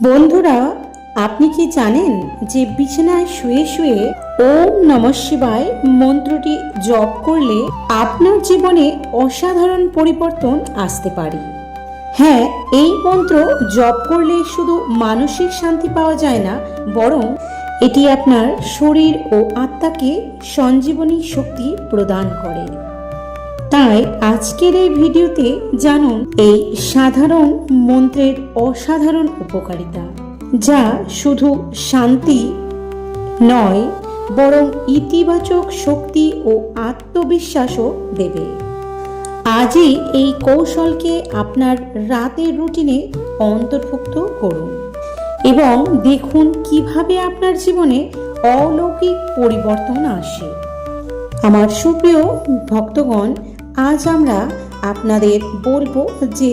বন্ধুরা, আপনি কি জানেন যে বিছানায় শুয়ে শুয়ে ওম নম শিবায় মন্ত্রটি জপ করলে আপনার জীবনে অসাধারণ পরিবর্তন আসতে পারে? হ্যাঁ এই মন্ত্র জপ করলে শুধু মানসিক শান্তি পাওয়া যায় না, বরং এটি আপনার শরীর ও আত্মাকে সঞ্জীবনী শক্তি প্রদান করে। তাই আজকের এই ভিডিওতে জানুন এই সাধারণ মন্ত্রের অসাধারণ উপকারিতা, যা শুধু শান্তি নয়, বরং ইতিবাচক শক্তি ও আত্মবিশ্বাসও দেবে। আজই এই কৌশলকে আপনার রাতের রুটিনে অন্তর্ভুক্ত করুন এবং দেখুন কীভাবে আপনার জীবনে অলৌকিক পরিবর্তন আসে। আমার সুপ্রিয় ভক্তগণ আজ আমরা আপনাদের বলব যে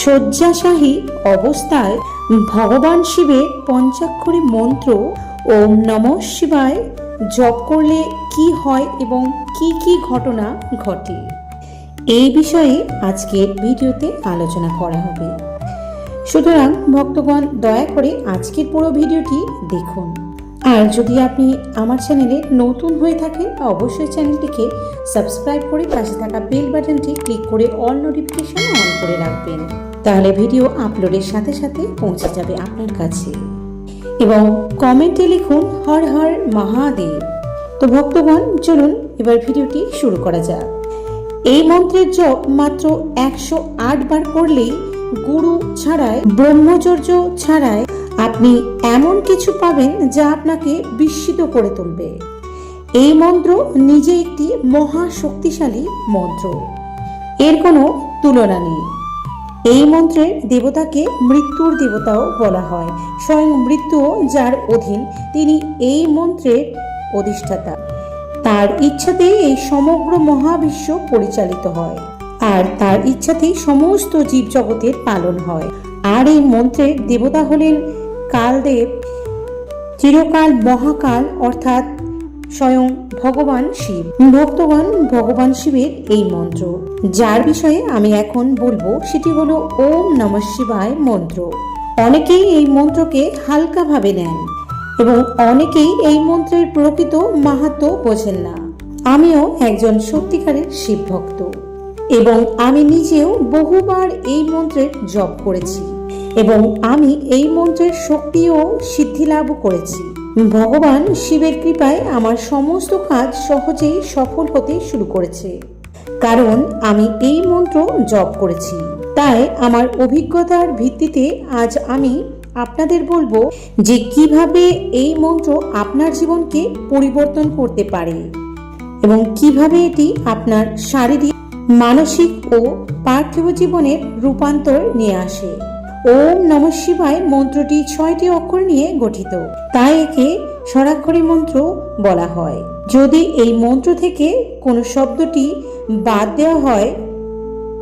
শয্যাশাহী অবস্থায় ভগবান শিবের পঞ্চাক্ষরী মন্ত্র ওম নম শিবায় জপ করলে কি হয় এবং কি কি ঘটনা ঘটে? এই বিষয়ে আজকের ভিডিওতে আলোচনা করা হবে। সুতরাং ভক্তগণ দয়া করে আজকের পুরো ভিডিওটি দেখুন। আর যদি আপনি আমার চ্যানেলে নতুন হয়ে থাকেন অবশ্যই চ্যানেলটিকে সাবস্ক্রাইব করে পাশে থাকা বেল বাটনটি ক্লিক করে অল নোটিফিকেশন অন করে রাখবেন। তাহলে ভিডিও আপলোডের সাথে সাথে পৌঁছে যাবে আপনার কাছে। এবং কমেন্টে লিখুন, হর হর মহাদেব। তো ভক্তগণ, চলুন এবার ভিডিওটি শুরু করা যাক। এই মন্ত্রের জপ মাত্র একশো আট বার করলেই গুরু ছাড়ায় ব্রহ্মচর্য ছাড়াই আপনি এমন কিছু পাবেন যা আপনাকে বিস্মিত করে তুলবে। এই মন্ত্র নিজে একটি মহা শক্তিশালী মন্ত্র। এর কোনো তুলনা নেই। এই মন্ত্রের দেবতাকে মৃত্যুর দেবতাও বলা হয়। স্বয়ং মৃত্যুও যার অধীন তিনি এই মন্ত্রের অধিষ্ঠাতা। তার ইচ্ছাতেই এই সমগ্র মহাবিশ্ব পরিচালিত হয়। আর তার ইচ্ছাতেই সমস্ত জীবজগতের পালন হয়। আর এই মন্ত্রের দেবতা হলেন কালদেব চিরকাল মহাকাল অর্থাৎ স্বয়ং ভগবান শিব। ভক্তগণ ভগবান শিবের এই মন্ত্র। যার বিষয়ে আমি এখন বলব সেটি হলো ওম নম শিবায় মন্ত্র। অনেকেই এই মন্ত্রকে হালকাভাবে নেন এবং অনেকেই এই মন্ত্রের প্রকৃত মাহাত্ম বোঝেন না। আমিও একজন সত্যিকারের শিব ভক্ত এবং আমি নিজেও বহুবার এই মন্ত্রের জপ করেছি। এবং আমি এই মন্ত্রের শক্তি ও সিদ্ধি লাভ করেছি। ভগবান শিবের কৃপায় আমার সমস্ত কাজ সহজেই সফল হতে শুরু করেছে। কারণ আমি এই মন্ত্র জপ করেছি। তাই আমার অভিজ্ঞতার ভিত্তিতে আজ আমি আপনাদের বলব যে কীভাবে এই মন্ত্র আপনার জীবনকে পরিবর্তন করতে পারে এবং কীভাবে এটি আপনার শারীরিক, মানসিক ও পার্থিব জীবনের রূপান্তর নিয়ে আসে। ওম নম শিবায় মন্ত্রটি ছয়টি অক্ষর নিয়ে গঠিত। তাই একে স্বরাক্ষরী মন্ত্র বলা হয়। যদি এই মন্ত্র থেকে কোনো শব্দটি বাদ দেওয়া হয়,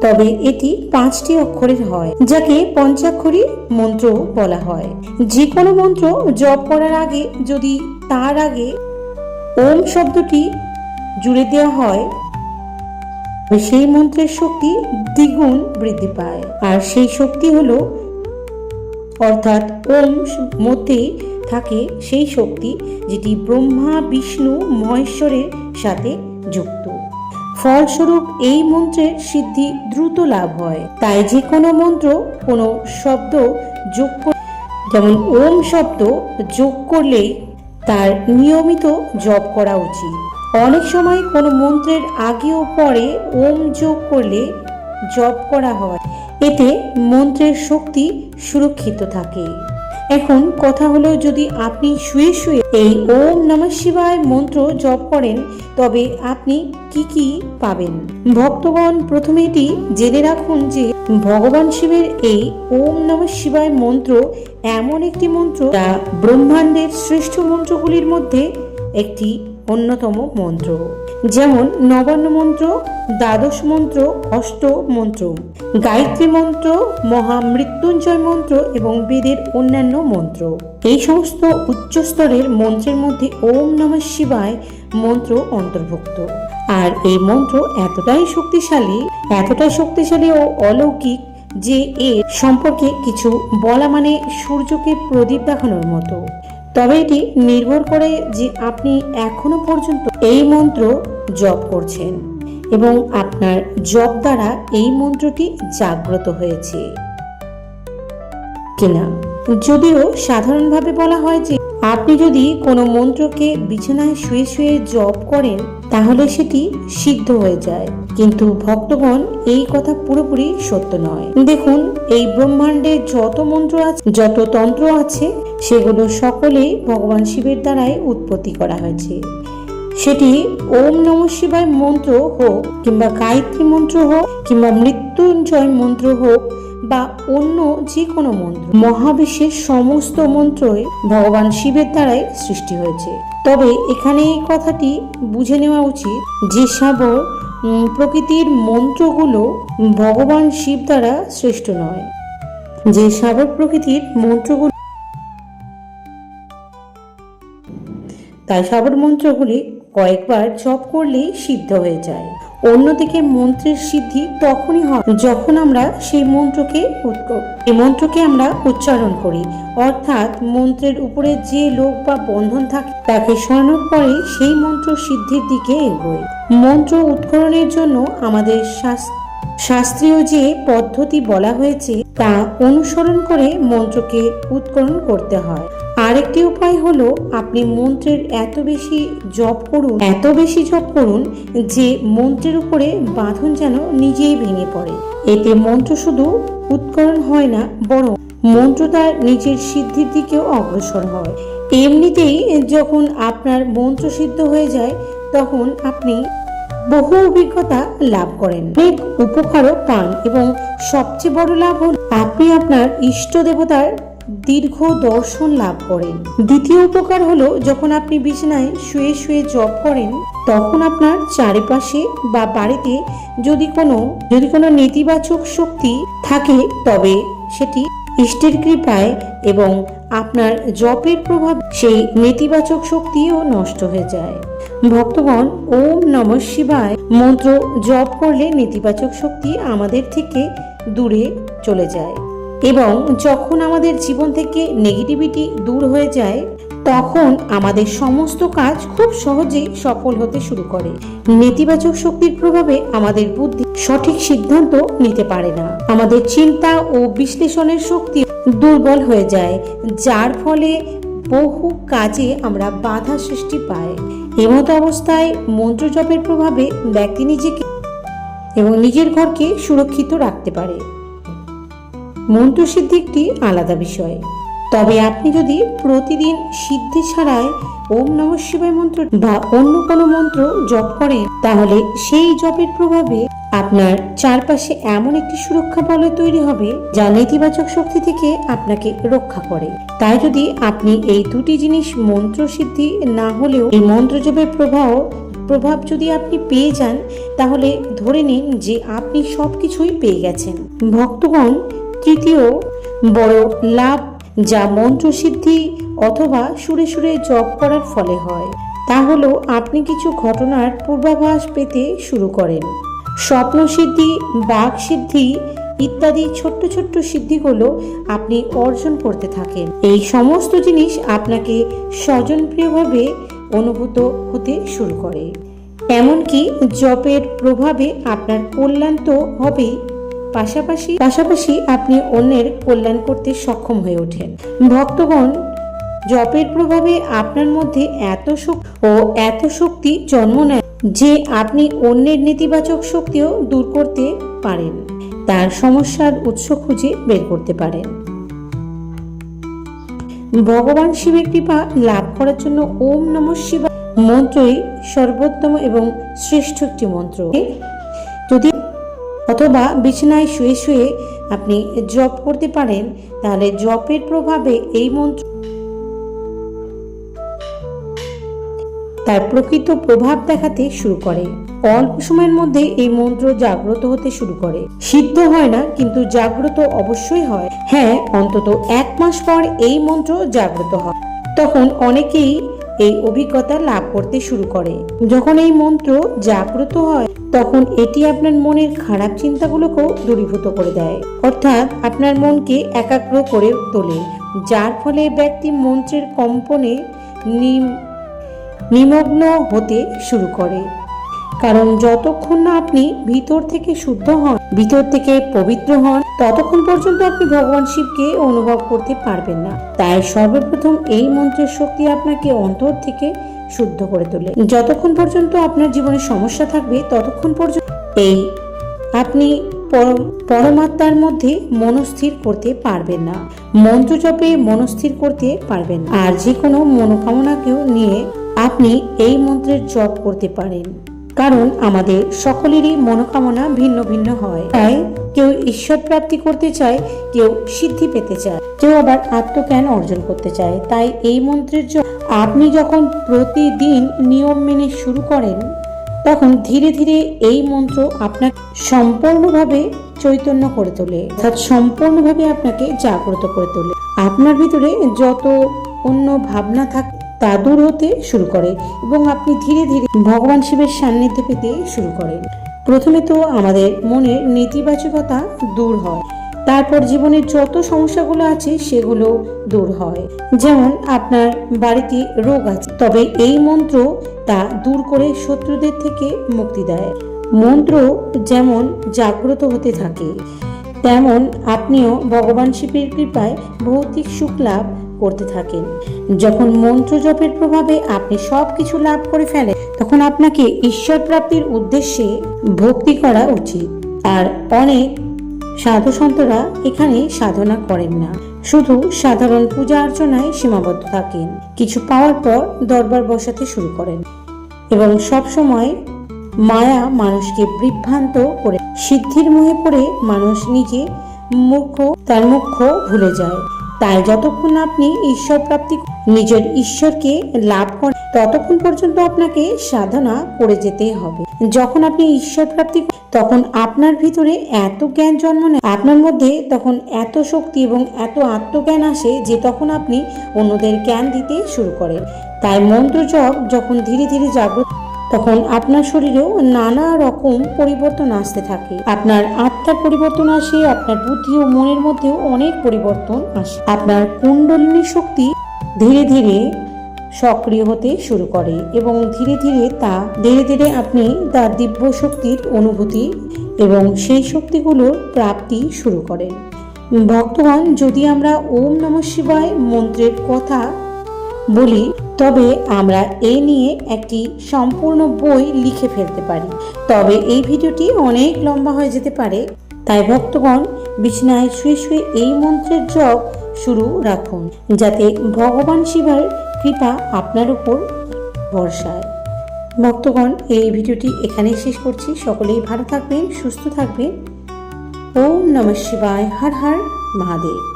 তবে এটি পাঁচটি অক্ষরের হয়, যাকে পঞ্চাক্ষরী মন্ত্র বলা হয়। যে কোনো মন্ত্র জপ করার আগে যদি তার আগে ওম শব্দটি জুড়ে দেওয়া হয় সেই মন্ত্রের শক্তি দ্বিগুণ বৃদ্ধি পায়। আর সেই শক্তি হলো অর্থাৎ ওম মধ্যে থাকে সেই শক্তি যেটি ব্রহ্মা, বিষ্ণু, মহেশ্বরের সাথে যুক্ত। ফলস্বরূপ এই মন্ত্রের সিদ্ধি দ্রুত লাভ হয়। তাই যে কোনো মন্ত্র, কোনো শব্দ যোগ যেমন ওম শব্দ যোগ করলেই তার নিয়মিত জপ করা উচিত। অনেক সময় কোনো মন্ত্রের আগে ও পরে ওম যোগ করলে জপ করা হয়। এতে মন্ত্রের শক্তি সুরক্ষিত থাকে। এখন কথা হলো, যদি আপনি শুয়ে শুয়ে এই ওম নম শিবায় মন্ত্র জপ করেন, তবে আপনি কি কি পাবেন? ভক্তগণ, প্রথমে এটি জেনে রাখুন যে ভগবান শিবের এই ওম নম শিবায় মন্ত্র এমন একটি মন্ত্র যা ব্রহ্মাণ্ডের শ্রেষ্ঠ মন্ত্রগুলির মধ্যে একটি। অন্যতম মন্ত্র। যেমন নবান্ন মন্ত্র, দ্বাদশ মন্ত্র, অষ্ট মন্ত্র, গায়ত্রী মন্ত্র, মহামৃত্যুঞ্জয় মন্ত্র এবং বেদের অন্যান্য মন্ত্র। এই সমস্ত উচ্চস্তরের মন্ত্রের মধ্যে ওম নমঃ শিবায় মন্ত্র অন্তর্ভুক্ত। আর এই মন্ত্র এতটাই শক্তিশালী এতটাই শক্তিশালী ও অলৌকিক যে এর সম্পর্কে কিছু বলা মানে সূর্যকে প্রদীপ দেখানোর মতো। তবে এটি নির্ভর করে যে আপনি এখনও পর্যন্ত এই মন্ত্র জপ করছেন এবং আপনার জপ দ্বারা এই মন্ত্রটি জাগ্রত হয়েছে কিনা? যদিও সাধারণভাবে বলা হয় যে আপনি যদি কোনো মন্ত্রকে বিছানায় শুয়ে শুয়ে জপ করেন, তাহলে সেটি সিদ্ধ হয়ে যায়। কিন্তু ভক্তগণ এই কথা পুরোপুরি সত্য নয়। দেখুন, এই ব্রহ্মাণ্ডে যত মন্ত্র আছে, যত তন্ত্র আছে, সেগুলো সকলেই ভগবান শিবের দ্বারাই উৎপত্তি করা হয়েছে। সেটি ওম নম শিবায় মন্ত্র হোক, কিংবা গায়ত্রী মন্ত্র হোক, কিংবা মৃত্যুঞ্জয় মন্ত্র হোক বা অন্য যে কোনো মন্ত্র। মহাবিশ্বের সমস্ত মন্ত্রই ভগবান শিবের দ্বারাই সৃষ্টি হয়েছে। তবে এখানে এই কথাটি বুঝে নেওয়া উচিত যে সাবর প্রকৃতির মন্ত্রগুলো ভগবান শিব দ্বারা সৃষ্ট নয়। যে সাবর প্রকৃতির মন্ত্রগুলো তাই সাবর মন্ত্রগুলি কয়েকবার জপ করলেই সিদ্ধ হয়ে যায়। অন্যদিকে মন্ত্রের সিদ্ধি তখনই হয় যখন আমরা সেই মন্ত্রকে এই মন্ত্রকে আমরা উচ্চারণ করি। অর্থাৎ মন্ত্রের উপরে যে লোক বা বন্ধন থাকে, তাকে স্মরণ করে সেই মন্ত্র সিদ্ধির দিকে এগোয়। মন্ত্র উৎকরণের জন্য আমাদের শাস্ত্র শাস্ত্রীয় যে পদ্ধতি বলা হয়েছে, তা অনুসরণ করে মন্ত্রকে উৎকরণ করতে হয়। আরেকটি উপায় হলো আপনি মন্ত্রের এত বেশি জপ করুন, এত বেশি জপ করুন যে মন্ত্রের উপরে বাঁধন যেন নিজেই ভেঙে পড়ে। এতে মন্ত্র শুধু উৎকরণ হয় না, বরং মন্ত্র তার নিজের সিদ্ধির দিকেও অগ্রসর হয়। এমনিতেই যখন আপনার মন্ত্র সিদ্ধ হয়ে যায়, তখন আপনি বহু অভিজ্ঞতা লাভ করেন। অনেক উপকারও পান এবং সবচেয়ে বড় লাভ হল আপনি আপনার ইষ্ট দেবতার দীর্ঘ দর্শন লাভ করেন। দ্বিতীয় উপকার হলো, যখন আপনি বিছানায় শুয়ে শুয়ে জব করেন, তখন আপনার চারিপাশে বা বাড়িতে যদি কোনো যদি কোনো নেতিবাচক শক্তি থাকে, তবে সেটি ইষ্টের কৃপায় এবং আপনার জপের প্রভাব, সেই নেতিবাচক শক্তিও নষ্ট হয়ে যায়। ভক্তগণ, ওম নম শিবায় মন্ত্র জপ করলে নেতিবাচক শক্তি আমাদের থেকে দূরে চলে যায়। এবং যখন আমাদের জীবন থেকে নেগেটিভিটি দূর হয়ে যায়, তখন আমাদের সমস্ত কাজ খুব সহজেই সফল হতে শুরু করে। নেতিবাচক শক্তির প্রভাবে আমাদের বুদ্ধি সঠিক সিদ্ধান্ত নিতে পারে না। আমাদের চিন্তা ও বিশ্লেষণের শক্তি দুর্বল হয়ে যায়, যার ফলে বহু কাজে আমরা বাধা সৃষ্টি পাই। এমতো অবস্থায় মন্ত্র জপের প্রভাবে ব্যক্তি নিজেকে এবং নিজের ঘরকে সুরক্ষিত রাখতে পারে। মন্ত্রসিদ্ধি একটি আলাদা বিষয়। তবে আপনি যদি প্রতিদিন সিদ্ধি ছাড়াই ওম নম শিবায় মন্ত্র বা অন্য কোনো মন্ত্র জপ করেন, তাহলে সেই জপের প্রভাবে আপনার চারপাশে এমন একটি সুরক্ষা বলয় তৈরি হবে যা নেতিবাচক শক্তি থেকে আপনাকে রক্ষা করে। তাই যদি আপনি এই দুটি জিনিস মন্ত্র সিদ্ধি না হলেও এই মন্ত্র জপের প্রভাব প্রভাব যদি আপনি পেয়ে যান, তাহলে ধরে নিন যে আপনি সবকিছুই পেয়ে গেছেন। ভক্তগণ তৃতীয়, বড় লাভ যা মন্ত্রসিদ্ধি অথবা সুরে সুরে জপ করার ফলে হয়। তা হলো, আপনি কিছু ঘটনার পূর্বাভাস পেতে শুরু করেন। স্বপ্নসিদ্ধি বাঘ সিদ্ধি ইত্যাদি ছোট্ট ছোট্ট সিদ্ধিগুলো আপনি অর্জন করতে থাকেন। এই সমস্ত জিনিস আপনাকে স্বজনপ্রিয়ভাবে অনুভূত হতে শুরু করে। এমনকি জপের প্রভাবে আপনার কল্যাণ তো হবেই। পাশাপাশি পাশাপাশি আপনি অন্যের কল্যাণ করতে সক্ষম হয়ে ওঠেন। ভক্তগণ, জপের প্রভাবে আপনার মধ্যে এত শক্তি ও এত শক্তি জন্ম নেয় যে আপনি অন্যের নেতিবাচক শক্তিও দূর করতে পারেন। তার সমস্যার উৎস খুঁজে বের করতে পারেন। ভগবান শিবের কৃপা লাভ করার জন্য ওম নম শিবা মন্ত্রই সর্বোত্তম এবং শ্রেষ্ঠ একটি মন্ত্র। যদি অথবা বিছানায় শুয়ে শুয়ে আপনি জপ করতে পারেন, তাহলে জপের প্রভাবে এই মন্ত্র তার প্রকৃত প্রভাব দেখাতে শুরু করে। অল্প সময়ের মধ্যে এই মন্ত্র জাগ্রত হতে শুরু করে। সিদ্ধ হয় না, কিন্তু জাগ্রত অবশ্যই হয়। হ্যাঁ অন্তত এক মাস পর এই মন্ত্র জাগ্রত হয়। তখন অনেকেই এই অভিজ্ঞতা লাভ করতে শুরু করে। যখন এই মন্ত্র জাগ্রত হয়, তখন এটি আপনার মনের খারাপ চিন্তাগুলোকেও দূরীভূত করে দেয়। অর্থাৎ আপনার মনকে একাগ্র করে তোলে, যার ফলে ব্যক্তি মন্ত্রের কম্পনে নিম- নিমগ্ন হতে শুরু করে। কারণ যতক্ষণ না আপনি ভিতর থেকে শুদ্ধ হন, ভিতর থেকে পবিত্র হন, ততক্ষণ পর্যন্ত আপনি ভগবান শিবকে অনুভব করতে পারবেন না। তাই সর্বপ্রথম এই মন্ত্রের শক্তি আপনাকে অন্তর থেকে শুদ্ধ করে তোলে। যতক্ষণ পর্যন্ত আপনার জীবনে সমস্যা থাকবে, ততক্ষণ পর্যন্ত এই আপনি পরম- পরমাত্মার মধ্যে মনস্থির করতে পারবেন না। মন্ত্র জপে মনস্থির করতে পারবেন আর যে কোনো মনোকামনাকেও নিয়ে আপনি এই মন্ত্রের জপ করতে পারেন। কারণ আমাদের সকলেরই মনোকামনা ভিন্ন ভিন্ন হয়। তাই কেউ ঈশ্বর প্রাপ্তি করতে চায়, কেউ সিদ্ধি পেতে চায়। কেউ আবার আত্মজ্ঞান অর্জন করতে চায়। তাই এই মন্ত্রের জন্য আপনি যখন প্রতিদিন নিয়ম মেনে শুরু করেন, তখন ধীরে ধীরে এই মন্ত্র আপনাকে সম্পূর্ণভাবে চৈতন্য করে তোলে। অর্থাৎ সম্পূর্ণভাবে আপনাকে জাগ্রত করে তোলে। আপনার ভিতরে যত অন্য ভাবনা থাকে তা দূর হতে শুরু করে এবং আপনি ধীরে ধীরে ভগবান শিবের সান্নিধ্য পেতে শুরু করেন। প্রথমে তো আমাদের মনের নেতিবাচকতা দূর হয়। তারপর জীবনের যত সমস্যাগুলো আছে সেগুলো দূর হয়। যেমন আপনার বাড়িতে রোগ আছে, তবে এই মন্ত্র তা দূর করে শত্রুদের থেকে মুক্তি দেয়। মন্ত্র যেমন জাগ্রত হতে থাকে, তেমন আপনিও ভগবান শিবের কৃপায় ভৌতিক সুখ লাভ করতে থাকেন। যখন মন্ত্র জপের প্রভাবে আপনি সব কিছু লাভ করে ফেলেন, তখন আপনাকে ঈশ্বর প্রাপ্তির উদ্দেশ্যে ভক্তি করা উচিত। আর অনেক সাধু সন্তরা এখানে সাধনা করেন না। শুধু সাধারণ পূজা অর্চনায় সীমাবদ্ধ থাকেন। কিছু পাওয়ার পর দরবার বসাতে শুরু করেন এবং সব সময় মায়া মানুষকে বিভ্রান্ত করে সিদ্ধির মোহে পড়ে মানুষ নিজে মুখ্য তার মুখ্য ভুলে যায়। তাই যতক্ষণ আপনি ঈশ্বর প্রাপ্তি নিজের ঈশ্বরকে লাভ করেন ততক্ষণ পর্যন্ত আপনাকে সাধনা করে যেতে হবে। যখন আপনি ঈশ্বর প্রাপ্তি তখন আপনার ভিতরে এত জ্ঞান জন্ম নেয়, আপনার মধ্যে তখন এত শক্তি এবং এত আত্মজ্ঞান আসে যে তখন আপনি অন্যদের জ্ঞান দিতে শুরু করেন। তাই মন্ত্র জপ যখন ধীরে ধীরে জাগ্রত তখন আপনার শরীরেও নানা রকম পরিবর্তন আসতে থাকে। আপনার আত্মার পরিবর্তন আসে, আপনার বুদ্ধি ও মনের মধ্যেও অনেক পরিবর্তন আসে। আপনার কুণ্ডলিনী শক্তি ধীরে ধীরে সক্রিয় হতে শুরু করে এবং ধীরে ধীরে তা, ধীরে ধীরে আপনি তার দিব্য শক্তির অনুভূতি এবং সেই শক্তিগুলোর প্রাপ্তি শুরু করেন। ভক্তগণ, যদি আমরা ওম নমঃ শিবায় মন্ত্রের কথা বলি তবে আমরা এ নিয়ে একটি সম্পূর্ণ বই লিখে ফেলতে পারি। তবে এই ভিডিওটি অনেক লম্বা হয়ে যেতে পারে, তাই ভক্তগণ বিছানায় শুয়ে শুয়ে এই মন্ত্রের জপ শুরু রাখুন, যাতে ভগবান শিবের কৃপা আপনার উপর ভরসায় ভক্তগণ, এই ভিডিওটি এখানেই শেষ করছি। সকলেই ভালো থাকবেন, সুস্থ থাকবেন। ওম নমঃ শিবায়, হর হর মহাদেব।